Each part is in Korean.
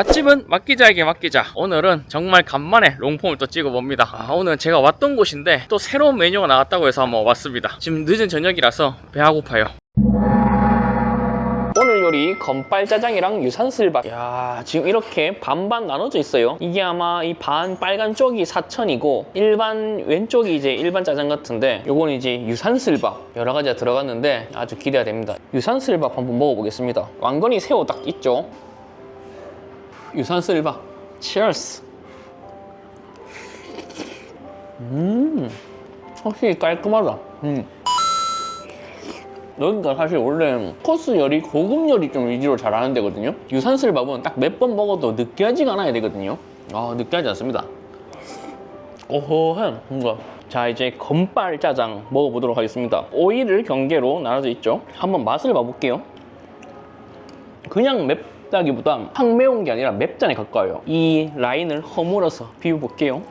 맛집은 맡기자에게 맡기자. 오늘은 정말 간만에 롱폼을 또 찍어봅니다. 아, 오늘 제가 왔던 곳인데 또 새로운 메뉴가 나왔다고 해서 한번 왔습니다. 지금 늦은 저녁이라서 배가 고파요. 오늘 요리 건빨짜장이랑 유산슬밥. 야 지금 이렇게 반반 나눠져 있어요. 이게 아마 이 반 빨간 쪽이 사천이고 일반 왼쪽이 이제 일반 짜장 같은데 요거는 이제 유산슬밥 여러 가지가 들어갔는데 아주 기대가 됩니다. 유산슬밥 한번 먹어보겠습니다. 왕건이 새우 딱 있죠. 유산슬밥. 치얼스. 음, 확실히 깔끔하다. 음. 여기가 사실 원래 코스 요리, 고급 요리 좀 위주로 잘하는 데거든요. 유산슬 밥은 딱 몇 번 먹어도 느끼하지가 않아야 되거든요. 아, 느끼하지 않습니다. 오호해, 뭔가. 자, 이제 건빨 짜장 먹어보도록 하겠습니다. 오이를 경계로 나눠져 있죠. 한번 맛을 봐볼게요. 그냥 맵 다기보다 확 매운 게 아니라 맵잔에 가까워요. 이 라인을 허물어서 비벼볼게요.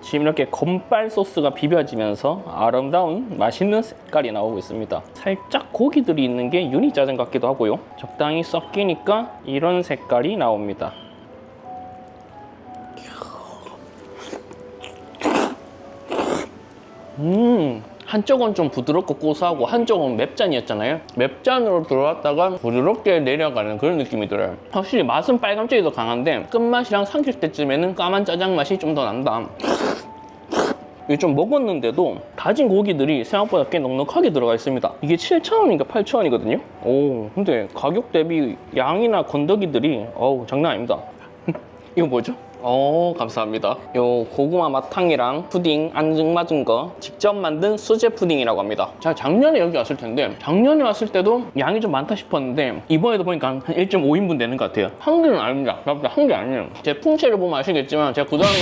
지금 이렇게 건빨 소스가 비벼지면서 아름다운 맛있는 색깔이 나오고 있습니다. 살짝 고기들이 있는 게 유니 짜장 같기도 하고요. 적당히 섞이니까 이런 색깔이 나옵니다. 음, 한쪽은 좀 부드럽고 고소하고 한쪽은 맵잔이었잖아요. 맵잔으로 들어왔다가 부드럽게 내려가는 그런 느낌이 들어요. 확실히 맛은 빨간색이 더 강한데 끝맛이랑 삼킬 때쯤에는 까만 짜장 맛이 좀 더 난다. 이게 좀 먹었는데도 다진 고기들이 생각보다 꽤 넉넉하게 들어가 있습니다. 이게 7,000원인가 8,000원이거든요. 오, 근데 가격 대비 양이나 건더기들이 어우 장난 아닙니다. 이거 뭐죠? 어, 감사합니다. 요 고구마 맛탕이랑 푸딩 안증맞은 거 직접 만든 수제 푸딩이라고 합니다. 제가 작년에 여기 왔을 텐데 작년에 왔을 때도 양이 좀 많다 싶었는데 이번에도 보니까 한 1.5인분 되는 것 같아요. 한 개는 아닙니다. 맞다, 한 개 아니에요. 제 풍채를 보면 아시겠지만 제가 그다음에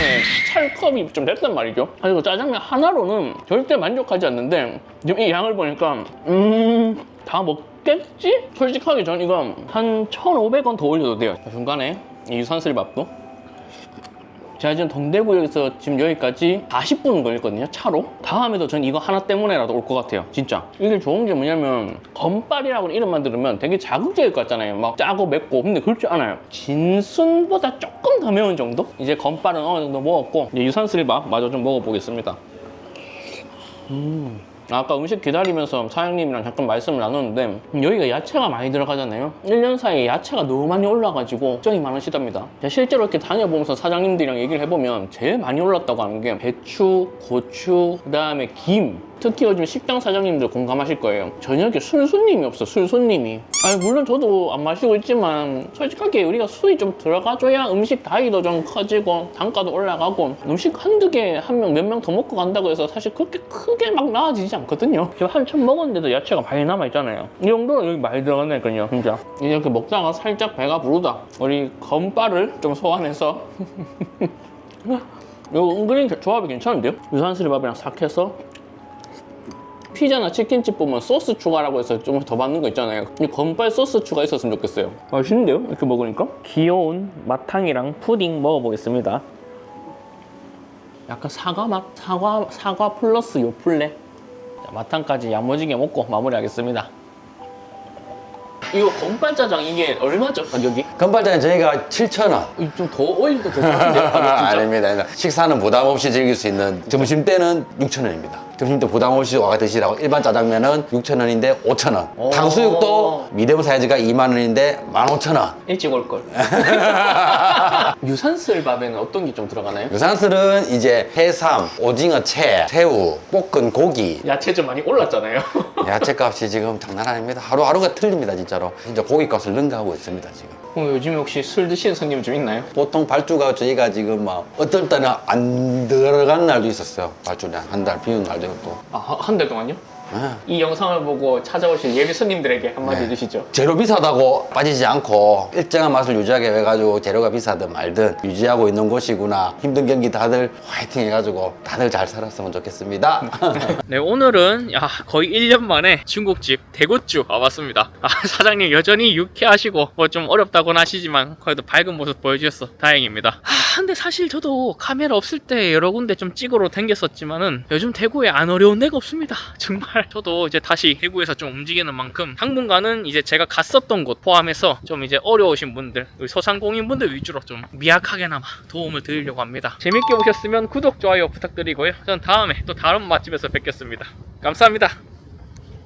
찰컵이 좀 됐단 말이죠. 그리고 짜장면 하나로는 절대 만족하지 않는데 지금 이 양을 보니까 음... 다 먹겠지? 솔직하게 전 이거 한 1,500원 더 올려도 돼요. 중간에 이 유산슬밥도 제가 지금 동대구역에서 지금 여기까지 40분 걸렸거든요 차로. 다음에도 전 이거 하나 때문에라도 올 것 같아요 진짜. 이게 좋은 게 뭐냐면 건빨이라고 이름만 들으면 되게 자극적일 것 같잖아요. 막 짜고 맵고. 근데 그렇지 않아요. 진순보다 조금 더 매운 정도? 이제 건빨은 어느 정도 먹었고 이제 유산슬밥 마저 좀 먹어보겠습니다. 음. 아까 음식 기다리면서 사장님이랑 잠깐 말씀을 나눴는데 여기가 야채가 많이 들어가잖아요. 1년 사이에 야채가 너무 많이 올라가지고 걱정이 많으시답니다. 실제로 이렇게 다녀보면서 사장님들이랑 얘기를 해보면 제일 많이 올랐다고 하는 게 배추, 고추, 그 다음에 김 특히 요즘 식당 사장님들 공감하실 거예요. 저녁에 술 손님이 없어 술 손님이. 아니 물론 저도 안 마시고 있지만 솔직하게 우리가 술이 좀 들어가줘야 음식 다이도 좀 커지고 단가도 올라가고 음식 한두 개 한 명 몇 명 더 먹고 간다고 해서 사실 그렇게 크게 막 나아지지 않거든요. 지금 한참 먹었는데도 야채가 많이 남아있잖아요. 이 정도는 여기 많이 들어갔네요 진짜. 이렇게 먹다가 살짝 배가 부르다. 우리 건빨을 좀 소환해서. 이거 은근히 조합이 괜찮은데요? 유산슬밥이랑 싹 해서 피자나 치킨집 보면 소스 추가라고 해서 좀 더 받는 거 있잖아요. 이 건빨 소스 추가 있었으면 좋겠어요. 맛있는데요? 이렇게 먹으니까? 귀여운 마탕이랑 푸딩 먹어보겠습니다. 약간 사과 맛? 사과, 사과 플러스 요플레. 자, 마탕까지 야무지게 먹고 마무리하겠습니다. 이거 건빨 짜장 이게 얼마죠? 가격이? 건발장은 저희가 7,000원. 좀 더 올려도 될것 같은데 가격 진짜. 아닙니다. 아닙니다. 식사는 부담 없이 즐길 수 있는 점심 때는 6,000원입니다. 점심 때 부담 없이 와가 드시라고 일반 짜장면은 6,000원인데 5,000원. 오. 탕수육도 미디엄 사이즈가 2만 원인데 15,000원. 일찍 올 걸. 유산슬 밥에는 어떤 게 좀 들어가나요? 유산슬은 이제 해삼, 오징어 채, 새우, 볶은 고기. 야채 좀 많이 올랐잖아요. 야채 값이 지금 장난 아닙니다. 하루하루가 틀립니다, 진짜로. 진짜 고기 값을 능가하고 있습니다, 지금. 어, 요즘에 혹시 술 드시는 손님 좀 있나요? 보통 발주가 저희가 지금 막 어떨 때는 안 들어간 날도 있었어요. 발주를 한달 비운 날도 있고. 아, 한 달 동안요? 네. 이 영상을 보고 찾아오신 예비 손님들에게 한마디 네. 해주시죠. 재료 비싸다고 빠지지 않고 일정한 맛을 유지하게 해가지고 재료가 비싸든 말든 유지하고 있는 곳이구나 힘든 경기 다들 화이팅 해가지고 다들 잘 살았으면 좋겠습니다 네, 오늘은 야, 거의 1년 만에 중국집 대구주 와봤습니다. 아, 사장님 여전히 유쾌하시고 뭐 좀 어렵다고는 하시지만 그래도 밝은 모습 보여주셔서 다행입니다. 아, 근데 사실 저도 카메라 없을 때 여러 군데 좀 찍으러 댕겼었지만은 요즘 대구에 안 어려운 데가 없습니다. 정말 저도 이제 다시 대구에서 좀 움직이는 만큼 당분간은 이제 제가 갔었던 곳 포함해서 좀 이제 어려우신 분들, 우리 소상공인 분들 위주로 좀 미약하게나마 도움을 드리려고 합니다. 재밌게 보셨으면 구독, 좋아요 부탁드리고요. 전 다음에 또 다른 맛집에서 뵙겠습니다. 감사합니다.